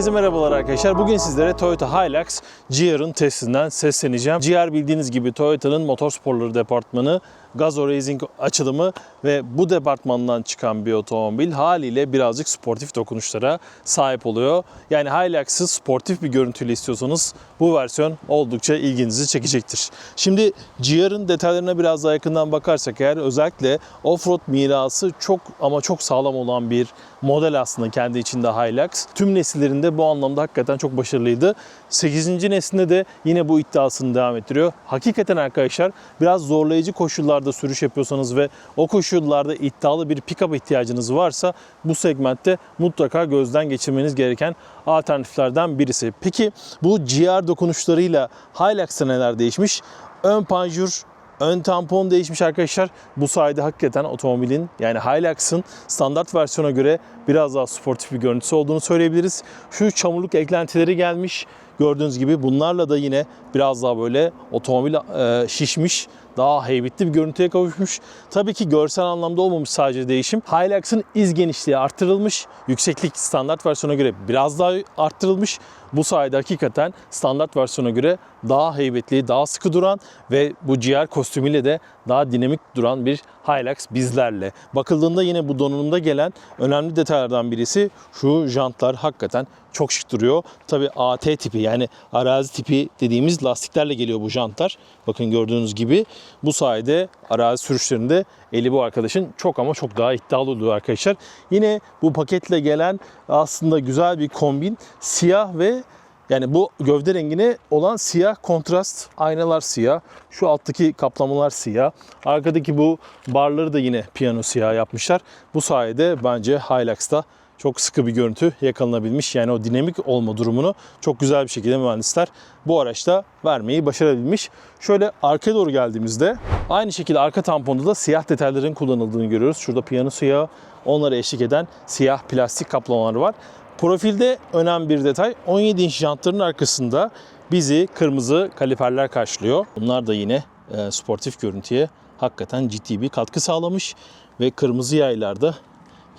Herkese merhabalar arkadaşlar. Bugün sizlere Toyota Hilux GR'ın testinden sesleneceğim. GR bildiğiniz gibi Toyota'nın motorsporları departmanı Gazoo Racing açılımı ve bu departmandan çıkan bir otomobil haliyle birazcık sportif dokunuşlara sahip oluyor. Yani Hilux'ı sportif bir görüntüyle istiyorsanız bu versiyon oldukça ilginizi çekecektir. Şimdi GR'ın detaylarına biraz daha yakından bakarsak eğer özellikle offroad mirası çok ama çok sağlam olan bir model aslında kendi içinde Hilux. Tüm nesillerinde bu anlamda hakikaten çok başarılıydı. 8. neslinde de yine bu iddiasını devam ettiriyor. Hakikaten arkadaşlar biraz zorlayıcı koşullarda sürüş yapıyorsanız ve o koşullarda iddialı bir pick-up ihtiyacınız varsa bu segmentte mutlaka gözden geçirmeniz gereken alternatiflerden birisi. Peki bu GR dokunuşlarıyla Hilux'ta neler değişmiş? Ön panjur Ön tampon değişmiş arkadaşlar. Bu sayede hakikaten otomobilin yani Hilux'ın standart versiyona göre biraz daha sportif bir görüntüsü olduğunu söyleyebiliriz. Şu çamurluk eklentileri gelmiş. Gördüğünüz gibi bunlarla da yine biraz daha böyle otomobil e, şişmiş, daha heybetli bir görüntüye kavuşmuş. Tabii ki görsel anlamda olmamış sadece değişim. Hilux'ın iz genişliği arttırılmış. Yükseklik standart versiyona göre biraz daha arttırılmış. Bu sayede hakikaten standart versiyona göre daha heybetli, daha sıkı duran ve bu GR kostümüyle de daha dinamik duran bir Hilux bizlerle. Bakıldığında yine bu donanımda gelen önemli detaylardan birisi şu jantlar hakikaten çok şık duruyor. Tabi AT tipi yani arazi tipi dediğimiz lastiklerle geliyor bu jantlar. Bakın gördüğünüz gibi bu sayede arazi sürüşlerinde eli bu arkadaşın çok ama çok daha iddialı oluyor arkadaşlar. Yine bu paketle gelen aslında güzel bir kombin siyah ve yani bu gövde rengine olan siyah kontrast aynalar siyah. Şu alttaki kaplamalar siyah. Arkadaki bu barları da yine piyano siyah yapmışlar. Bu sayede bence Hilux'ta çok sıkı bir görüntü yakalanabilmiş. Yani o dinamik olma durumunu çok güzel bir şekilde mühendisler bu araçta vermeyi başarabilmiş. Şöyle arkaya doğru geldiğimizde aynı şekilde arka tamponda da siyah detayların kullanıldığını görüyoruz. Şurada piyano siyahı, onlara eşlik eden siyah plastik kaplamalar var. Profilde önemli bir detay 17 inç jantların arkasında bizi kırmızı kaliperler karşılıyor. Bunlar da yine e, sportif görüntüye hakikaten ciddi bir katkı sağlamış ve kırmızı yaylarda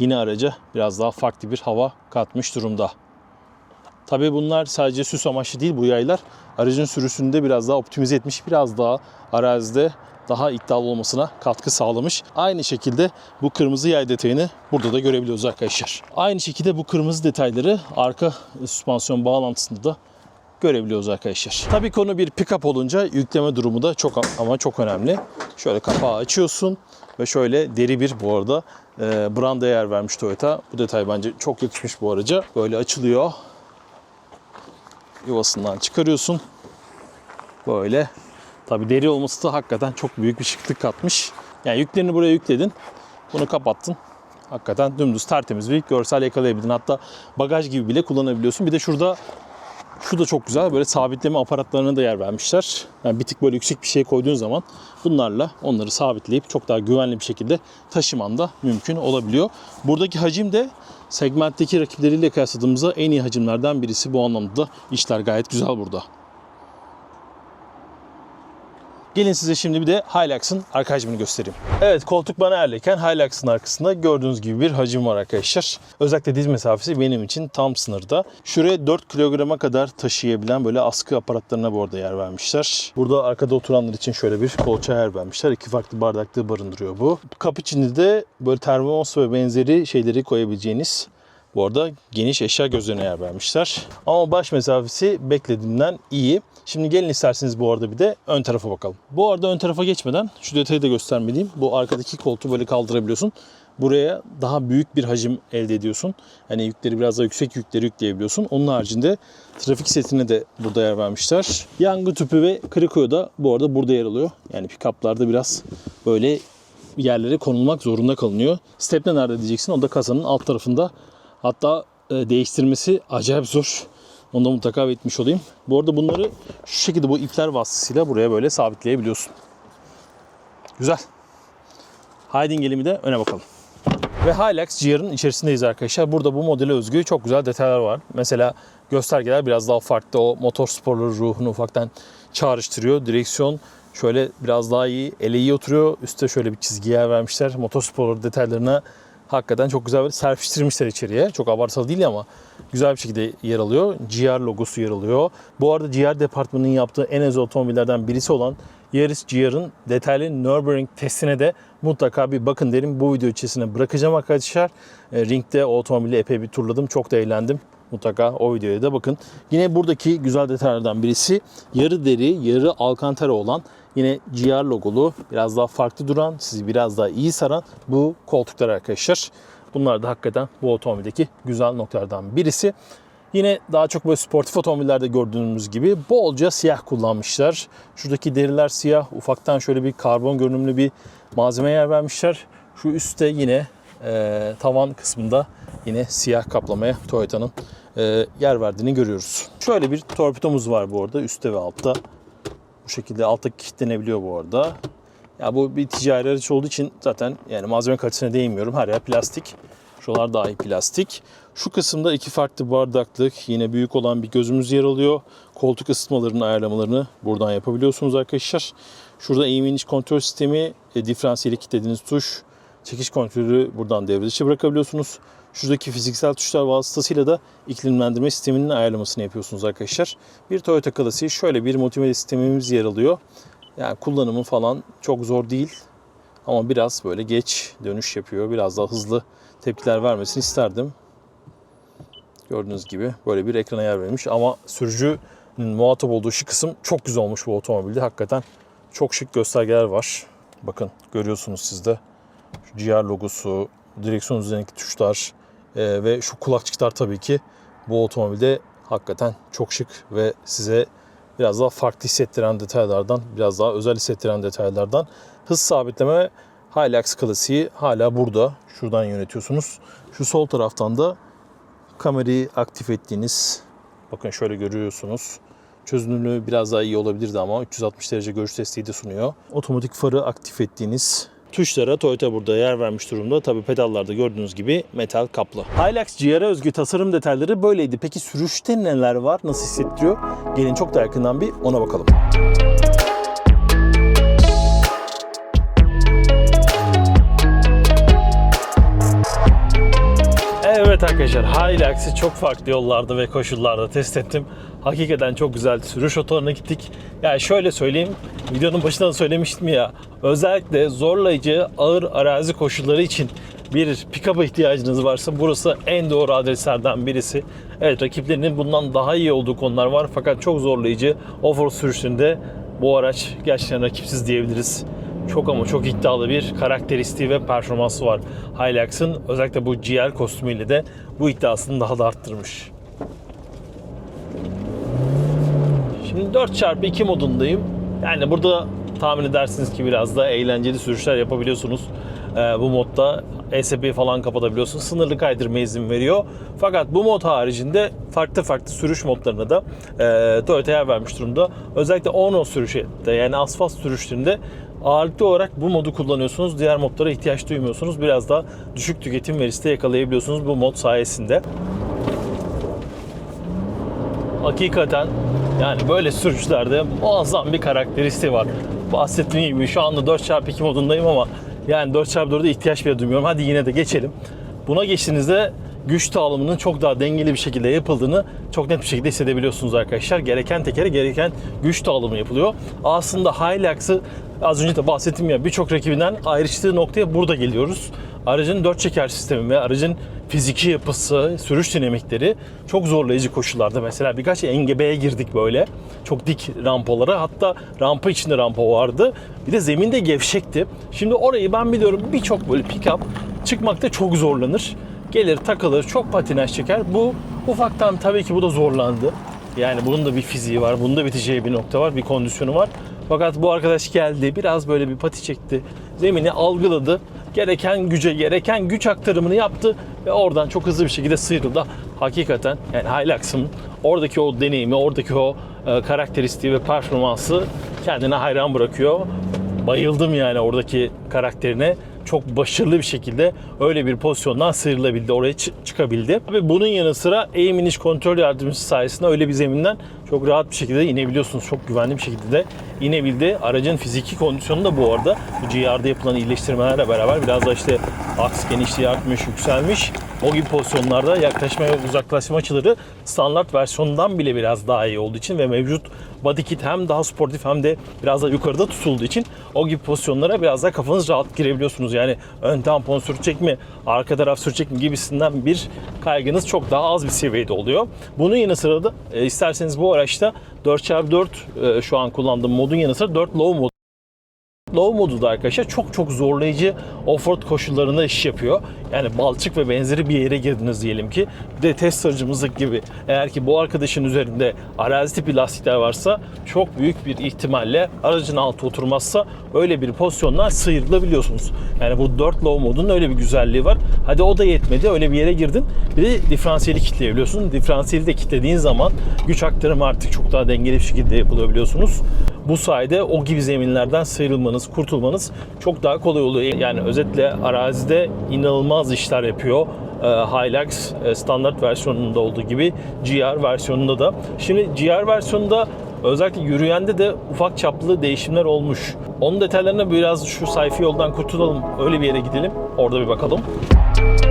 yine araca biraz daha farklı bir hava katmış durumda. Tabii bunlar sadece süs amaçlı değil bu yaylar. Aracın sürüsünü de biraz daha optimize etmiş, biraz daha arazide daha iddialı olmasına katkı sağlamış. Aynı şekilde bu kırmızı yay detayını burada da görebiliyoruz arkadaşlar. Aynı şekilde bu kırmızı detayları arka süspansiyon bağlantısında da görebiliyoruz arkadaşlar. Tabii konu bir pick-up olunca yükleme durumu da çok ama çok önemli. Şöyle kapağı açıyorsun ve şöyle deri bir bu arada e, branda yer vermiş Toyota. Bu detay bence çok yakışmış bu araca. Böyle açılıyor. Yuvasından çıkarıyorsun. Böyle. Tabii deri olması da hakikaten çok büyük bir şıklık katmış. Yani yüklerini buraya yükledin. Bunu kapattın. Hakikaten dümdüz tertemiz bir görsel yakalayabildin. Hatta bagaj gibi bile kullanabiliyorsun. Bir de şurada şu da çok güzel. Böyle sabitleme aparatlarına da yer vermişler. Yani bir tık böyle yüksek bir şey koyduğun zaman bunlarla onları sabitleyip çok daha güvenli bir şekilde taşıman da mümkün olabiliyor. Buradaki hacim de segmentteki rakipleriyle kıyasladığımızda en iyi hacimlerden birisi. Bu anlamda da işler gayet güzel burada. Gelin size şimdi bir de Hilux'ın arka hacmini göstereyim. Evet koltuk bana yerleyken Hilux'ın arkasında gördüğünüz gibi bir hacim var arkadaşlar. Özellikle diz mesafesi benim için tam sınırda. Şuraya 4 kilograma kadar taşıyabilen böyle askı aparatlarına bu arada yer vermişler. Burada arkada oturanlar için şöyle bir kolça yer vermişler. İki farklı bardaklığı barındırıyor bu. Kapı içinde de böyle termos ve benzeri şeyleri koyabileceğiniz bu arada geniş eşya gözlerine yer vermişler. Ama baş mesafesi beklediğimden iyi. Şimdi gelin isterseniz bu arada bir de ön tarafa bakalım. Bu arada ön tarafa geçmeden şu detayı da göstermeliyim. Bu arkadaki koltuğu böyle kaldırabiliyorsun. Buraya daha büyük bir hacim elde ediyorsun. Hani yükleri biraz daha yüksek yükleri yükleyebiliyorsun. Onun haricinde trafik setine de burada yer vermişler. Yangın tüpü ve krikoyo da bu arada burada yer alıyor. Yani pick-up'larda biraz böyle yerlere konulmak zorunda kalınıyor. Stepne nerede diyeceksin? O da kasanın alt tarafında. Hatta e, değiştirmesi acayip zor. Onu da mutlaka belirtmiş olayım. Bu arada bunları şu şekilde bu ipler vasıtasıyla buraya böyle sabitleyebiliyorsun. Güzel. Haydi gelimi de öne bakalım. Ve Hilux GR'ın içerisindeyiz arkadaşlar. Burada bu modele özgü çok güzel detaylar var. Mesela göstergeler biraz daha farklı. O motor sporları ruhunu ufaktan çağrıştırıyor. Direksiyon şöyle biraz daha iyi, ele iyi oturuyor. Üste şöyle bir çizgi yer vermişler. Motor sporları detaylarına Hakikaten çok güzel serpiştirmişler içeriye. Çok abartılı değil ama güzel bir şekilde yer alıyor. GR logosu yer alıyor. Bu arada GR departmanının yaptığı en az otomobillerden birisi olan Yaris GR'ın detaylı Nürburgring testine de mutlaka bir bakın derim. Bu video içerisine bırakacağım arkadaşlar. E, Ring'de o otomobili epey bir turladım. Çok da eğlendim. Mutlaka o videoya da bakın. Yine buradaki güzel detaylardan birisi yarı deri, yarı alkantara olan yine GR logolu, biraz daha farklı duran, sizi biraz daha iyi saran bu koltuklar arkadaşlar. Bunlar da hakikaten bu otomobildeki güzel noktalardan birisi. Yine daha çok böyle sportif otomobillerde gördüğümüz gibi bolca siyah kullanmışlar. Şuradaki deriler siyah. Ufaktan şöyle bir karbon görünümlü bir malzeme yer vermişler. Şu üstte yine e, tavan kısmında yine siyah kaplamaya Toyota'nın e, yer verdiğini görüyoruz. Şöyle bir torpidomuz var bu arada üstte ve altta. Bu şekilde altta kilitlenebiliyor bu arada. Ya bu bir ticari araç olduğu için zaten yani malzeme kalitesine değinmiyorum. Her yer plastik. Şuralar dahi plastik. Şu kısımda iki farklı bardaklık, yine büyük olan bir gözümüz yer alıyor. Koltuk ısıtmalarının ayarlamalarını buradan yapabiliyorsunuz arkadaşlar. Şurada eğim iniş kontrol sistemi, e, diferansiyeli kilitlediğiniz tuş, çekiş kontrolü buradan devre dışı bırakabiliyorsunuz. Şuradaki fiziksel tuşlar vasıtasıyla da iklimlendirme sisteminin ayarlamasını yapıyorsunuz arkadaşlar. Bir Toyota klasiği şöyle bir multimedya sistemimiz yer alıyor. Yani kullanımı falan çok zor değil. Ama biraz böyle geç dönüş yapıyor. Biraz daha hızlı tepkiler vermesini isterdim. Gördüğünüz gibi böyle bir ekrana yer verilmiş ama sürücünün muhatap olduğu şu kısım çok güzel olmuş bu otomobilde. Hakikaten çok şık göstergeler var. Bakın görüyorsunuz siz de. Şu GR logosu, direksiyon üzerindeki tuşlar e, ve şu kulakçıklar tabii ki bu otomobilde hakikaten çok şık ve size biraz daha farklı hissettiren detaylardan, biraz daha özel hissettiren detaylardan. Hız sabitleme Hilux klasiği hala burada. Şuradan yönetiyorsunuz. Şu sol taraftan da kamerayı aktif ettiğiniz bakın şöyle görüyorsunuz. Çözünürlüğü biraz daha iyi olabilirdi ama 360 derece görüş desteği de sunuyor. Otomatik farı aktif ettiğiniz tuşlara Toyota burada yer vermiş durumda. Tabi pedallarda gördüğünüz gibi metal kaplı. Hilux GR'a özgü tasarım detayları böyleydi. Peki sürüşte neler var? Nasıl hissettiriyor? Gelin çok da yakından bir ona bakalım. Evet arkadaşlar Hilux'ı çok farklı yollarda ve koşullarda test ettim. Hakikaten çok güzel sürüş otolarına gittik. Yani şöyle söyleyeyim, videonun başında da söylemiştim ya. Özellikle zorlayıcı ağır arazi koşulları için bir pick-up'a ihtiyacınız varsa burası en doğru adreslerden birisi. Evet rakiplerinin bundan daha iyi olduğu konular var fakat çok zorlayıcı off-road sürüşlerinde bu araç gerçekten rakipsiz diyebiliriz çok ama çok iddialı bir karakteristiği ve performansı var Hilux'ın. Özellikle bu GL kostümüyle de bu iddiasını daha da arttırmış. Şimdi 4x2 modundayım. Yani burada tahmin edersiniz ki biraz da eğlenceli sürüşler yapabiliyorsunuz. Ee, bu modda ESP'yi falan kapatabiliyorsunuz. Sınırlı kaydırma izin veriyor. Fakat bu mod haricinde farklı farklı sürüş modlarına da e, Toyota yer vermiş durumda. Özellikle on-road sürüşte yani asfalt sürüşlerinde ağırlıklı olarak bu modu kullanıyorsunuz. Diğer modlara ihtiyaç duymuyorsunuz. Biraz daha düşük tüketim verisi de yakalayabiliyorsunuz bu mod sayesinde. Hakikaten yani böyle sürüşlerde muazzam bir karakteristiği var. Bahsettiğim gibi şu anda 4x2 modundayım ama yani 4x4'e ihtiyaç bile duymuyorum. Hadi yine de geçelim. Buna geçtiğinizde güç dağılımının çok daha dengeli bir şekilde yapıldığını çok net bir şekilde hissedebiliyorsunuz arkadaşlar. Gereken tekere gereken güç dağılımı yapılıyor. Aslında Hilux'ı az önce de bahsettim ya birçok rakibinden ayrıştığı noktaya burada geliyoruz. Aracın dört çeker sistemi ve aracın fiziki yapısı, sürüş dinamikleri çok zorlayıcı koşullarda. Mesela birkaç engebeye girdik böyle. Çok dik rampalara. Hatta rampa içinde rampa vardı. Bir de zemin de gevşekti. Şimdi orayı ben biliyorum birçok böyle pick-up çıkmakta çok zorlanır. Gelir takılır, çok patinaj çeker. Bu ufaktan tabii ki bu da zorlandı. Yani bunun da bir fiziği var, bunun da biteceği bir nokta var, bir kondisyonu var. Fakat bu arkadaş geldi, biraz böyle bir pati çekti. Zemini algıladı. Gereken güce, gereken güç aktarımını yaptı ve oradan çok hızlı bir şekilde sıyrıldı. Hakikaten yani Hilux'ın oradaki o deneyimi, oradaki o e, karakteristiği ve performansı kendine hayran bırakıyor. Bayıldım yani oradaki karakterine çok başarılı bir şekilde öyle bir pozisyondan sıyrılabildi, oraya çı- çıkabildi. Ve bunun yanı sıra eğim iniş kontrol yardımcısı sayesinde öyle bir zeminden çok rahat bir şekilde inebiliyorsunuz. Çok güvenli bir şekilde de inebildi. Aracın fiziki kondisyonu da bu arada bu GR'da yapılan iyileştirmelerle beraber biraz da işte aks genişliği artmış, yükselmiş. O gibi pozisyonlarda yaklaşma ve uzaklaşma açıları standart versiyonundan bile biraz daha iyi olduğu için ve mevcut body kit hem daha sportif hem de biraz da yukarıda tutulduğu için o gibi pozisyonlara biraz daha kafanız rahat girebiliyorsunuz. Yani ön tampon sürecek mi, arka taraf sürecek mi gibisinden bir kaygınız çok daha az bir seviyede oluyor. Bunun yanı sıra da e, isterseniz bu araçta 4x4 e, şu an kullandığım modun yanı sıra 4 low mod Low modu da arkadaşlar çok çok zorlayıcı offroad koşullarında iş yapıyor. Yani balçık ve benzeri bir yere girdiniz diyelim ki. Bir de testercımızdaki gibi eğer ki bu arkadaşın üzerinde arazi tipi lastikler varsa çok büyük bir ihtimalle aracın altı oturmazsa öyle bir pozisyondan sıyrılabiliyorsunuz. Yani bu 4 low modunun öyle bir güzelliği var. Hadi o da yetmedi öyle bir yere girdin. Bir de diferansiyeli kitleyebiliyorsun. Diferansiyeli de kitlediğin zaman güç aktarımı artık çok daha dengeli bir şekilde yapılabiliyorsunuz. Bu sayede o gibi zeminlerden sıyrılmanız, kurtulmanız çok daha kolay oluyor. Yani özetle arazide inanılmaz işler yapıyor. Ee, Hilux e, standart versiyonunda olduğu gibi GR versiyonunda da. Şimdi GR versiyonunda özellikle yürüyende de ufak çaplı değişimler olmuş. Onun detaylarına biraz şu sayfa yoldan kurtulalım. Öyle bir yere gidelim. Orada bir bakalım. Hilux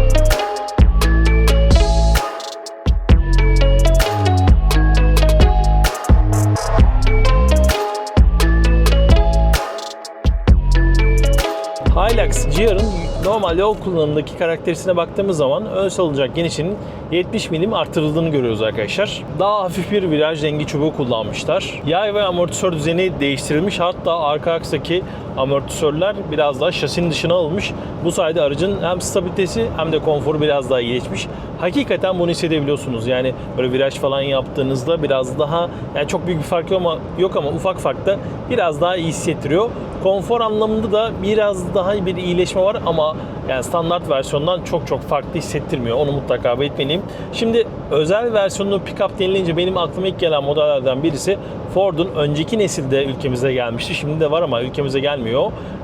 normal yol kullanımındaki karakterisine baktığımız zaman ön salıncak genişliğinin 70 milim artırıldığını görüyoruz arkadaşlar. Daha hafif bir viraj dengi çubuğu kullanmışlar. Yay ve amortisör düzeni değiştirilmiş. Hatta arka akstaki amortisörler biraz daha şasinin dışına alınmış. Bu sayede aracın hem stabilitesi hem de konforu biraz daha iyileşmiş. Hakikaten bunu hissedebiliyorsunuz. Yani böyle viraj falan yaptığınızda biraz daha yani çok büyük bir fark yok ama, yok ama ufak fark da biraz daha iyi hissettiriyor. Konfor anlamında da biraz daha bir iyileşme var ama yani standart versiyondan çok çok farklı hissettirmiyor. Onu mutlaka belirtmeliyim. Şimdi özel versiyonunu pick-up denilince benim aklıma ilk gelen modellerden birisi Ford'un önceki nesilde ülkemize gelmişti. Şimdi de var ama ülkemize gelmiyor.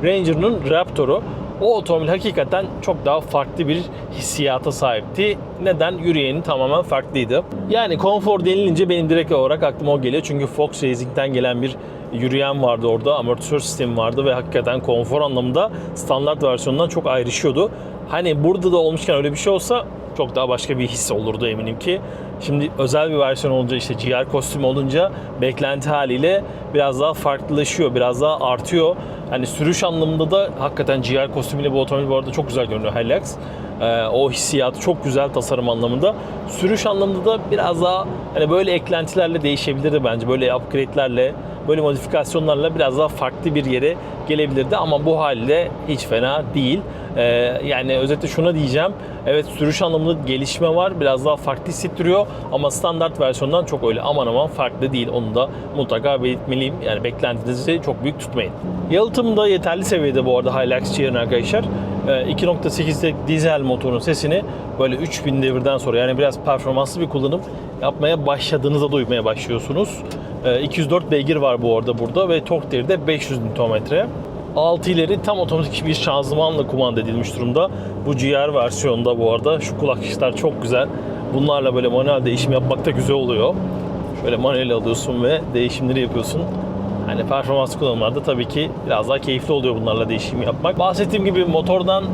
Ranger'ın Raptor'u. O otomobil hakikaten çok daha farklı bir hissiyata sahipti. Neden? Yürüyeni tamamen farklıydı. Yani konfor denilince benim direkt olarak aklıma o geliyor. Çünkü Fox Racing'den gelen bir yürüyen vardı orada. Amortisör sistemi vardı ve hakikaten konfor anlamında standart versiyonundan çok ayrışıyordu. Hani burada da olmuşken öyle bir şey olsa çok daha başka bir his olurdu eminim ki. Şimdi özel bir versiyon olunca işte GR kostümü olunca beklenti haliyle biraz daha farklılaşıyor, biraz daha artıyor. Hani sürüş anlamında da hakikaten GR kostümüyle bu otomobil bu arada çok güzel görünüyor Hilux. Ee, o hissiyatı çok güzel tasarım anlamında. Sürüş anlamında da biraz daha hani böyle eklentilerle değişebilirdi bence. Böyle upgrade'lerle, böyle modifikasyonlarla biraz daha farklı bir yere gelebilirdi ama bu halde hiç fena değil. Ee, yani özetle şuna diyeceğim. Evet sürüş anlamında gelişme var. Biraz daha farklı hissettiriyor ama standart versiyondan çok öyle aman aman farklı değil. Onu da mutlaka belirtmeliyim. Yani beklentinizi çok büyük tutmayın. Yalıtım da yeterli seviyede bu arada Hilux GR'ın arkadaşlar. Ee, 2.8'lik dizel motorun sesini böyle 3000 devirden sonra yani biraz performanslı bir kullanım yapmaya başladığınızda duymaya başlıyorsunuz. Ee, 204 beygir var bu arada burada ve tork değeri de 500 Nm. 6 ileri tam otomatik bir şanzımanla kumanda edilmiş durumda. Bu GR versiyonda bu arada şu kulaklıklar çok güzel. Bunlarla böyle manuel değişim yapmak da güzel oluyor. Şöyle manuel alıyorsun ve değişimleri yapıyorsun. Hani performans kullanımlarda tabii ki biraz daha keyifli oluyor bunlarla değişim yapmak. Bahsettiğim gibi motordan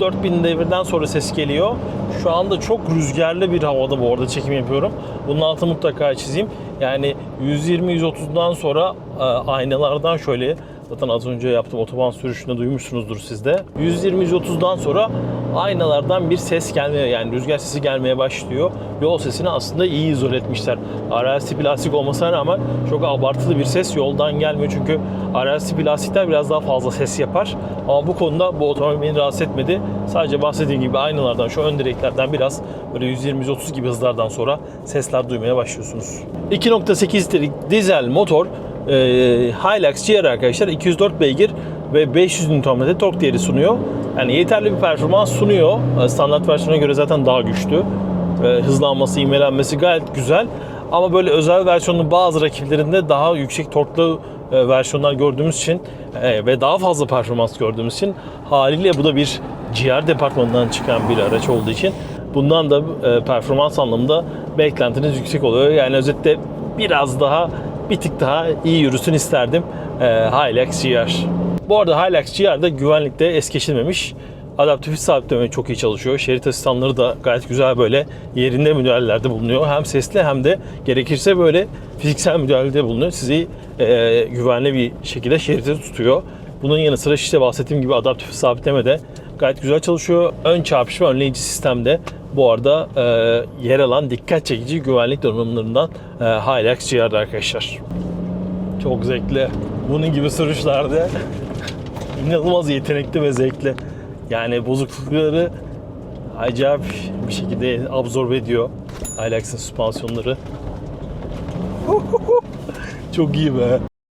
3-4 bin devirden sonra ses geliyor. Şu anda çok rüzgarlı bir havada bu arada çekim yapıyorum. Bunun altını mutlaka çizeyim. Yani 120-130'dan sonra e, aynalardan şöyle Zaten az önce yaptığım otoban sürüşünde duymuşsunuzdur siz de. 120-130'dan sonra aynalardan bir ses gelmeye yani rüzgar sesi gelmeye başlıyor. Yol sesini aslında iyi izole etmişler. Arazi plastik olmasına rağmen çok abartılı bir ses yoldan gelmiyor. Çünkü arazi plastikler biraz daha fazla ses yapar. Ama bu konuda bu otomobil beni rahatsız etmedi. Sadece bahsettiğim gibi aynalardan şu ön direklerden biraz böyle 120-130 gibi hızlardan sonra sesler duymaya başlıyorsunuz. 2.8 litrelik dizel motor e, Hilux GR arkadaşlar 204 beygir ve 500 Nm tork değeri sunuyor. Yani yeterli bir performans sunuyor. E, Standart versiyona göre zaten daha güçlü. E, hızlanması, ivmelenmesi gayet güzel. Ama böyle özel versiyonun bazı rakiplerinde daha yüksek torklu e, versiyonlar gördüğümüz için e, ve daha fazla performans gördüğümüz için haliyle bu da bir GR departmanından çıkan bir araç olduğu için bundan da e, performans anlamında beklentiniz yüksek oluyor. Yani özetle biraz daha bir tık daha iyi yürüsün isterdim e, Hilux GR. Bu arada Hilux GR da güvenlikte es geçilmemiş. Adaptif sabitleme çok iyi çalışıyor. Şerit asistanları da gayet güzel böyle yerinde müdahalelerde bulunuyor. Hem sesli hem de gerekirse böyle fiziksel müdahalede bulunuyor. Sizi e, güvenli bir şekilde şeride tutuyor. Bunun yanı sıra işte bahsettiğim gibi adaptif sabitleme de gayet güzel çalışıyor. Ön çarpışma önleyici sistemde bu arada e, yer alan dikkat çekici güvenlik donanımlarından e, Hilux GR'da arkadaşlar. Çok zevkli. Bunun gibi sürüşlerde inanılmaz yetenekli ve zevkli. Yani bozuklukları acayip bir şekilde absorbe ediyor Hilux'ın süspansiyonları. Çok iyi be.